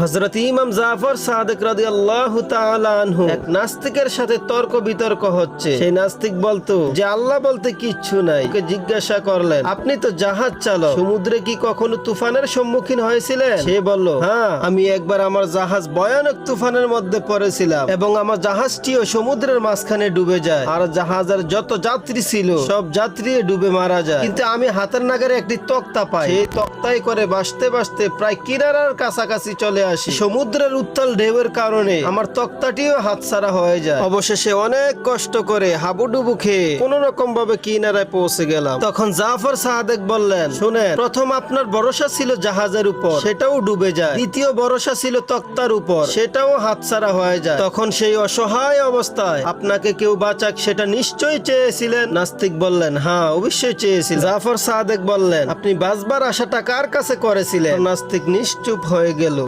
হজরত ইমাম জাফর সাদেক রাদি আল্লাহ আনহু এক নাস্তিকের সাথে তর্ক বিতর্ক হচ্ছে। সেই নাস্তিক বলতো, যে আল্লাহ বলতে কিচ্ছু নাই। জিজ্ঞাসা করলেন, আপনি তো জাহাজ চালক, সমুদ্রে কি কখনো তুফানের সম্মুখীন হয়েছিলেন? সে বলল হ্যাঁ আমি একবার আমার জাহাজ ভয়ানক তুফানের মধ্যে পড়েছিলাম এবং আমার জাহাজটিও সমুদ্রের মাঝখানে ডুবে যায়। আর জাহাজের যত যাত্রী ছিল, সব যাত্রী ডুবে মারা যায়। কিন্তু আমি হাতের নাগারে একটি তক্তা পাই। সেই তক্তায় করে বাসতে বাসতে প্রায় কিনারার কাছাকাছি চলে আসি। সমুদ্রের উত্তাল ঢেউয়ের কারণে আমার তক্তাটিও হাতছাড়া হয়ে যায়। অবশেষে অনেক কষ্ট করে হাবুডুবু খেয়ে কোন রকম ভাবে কিনারায় পৌঁছে গেলাম। তখন জাফর সাহাদেক বললেন শুনে প্রথম আপনার ভরসা ছিল জাহাজের উপর সেটাও ডুবে যায়। দ্বিতীয় ভরসা ছিল তক্তার উপর সেটাও হাতছাড়া হয়ে যায়। তখন সেই অসহায় অবস্থায় আপনাকে কেউ বাঁচাক সেটা নিশ্চয়ই চেয়েছিলেন? নাস্তিক বললেন হ্যাঁ অবশ্যই চেয়েছিলেন জাফর সাহাদেক বললেন আপনি বাঁচবার আশাটা কার কাছে করেছিলেন? নাস্তিক নিশ্চুপ হয়ে গেল।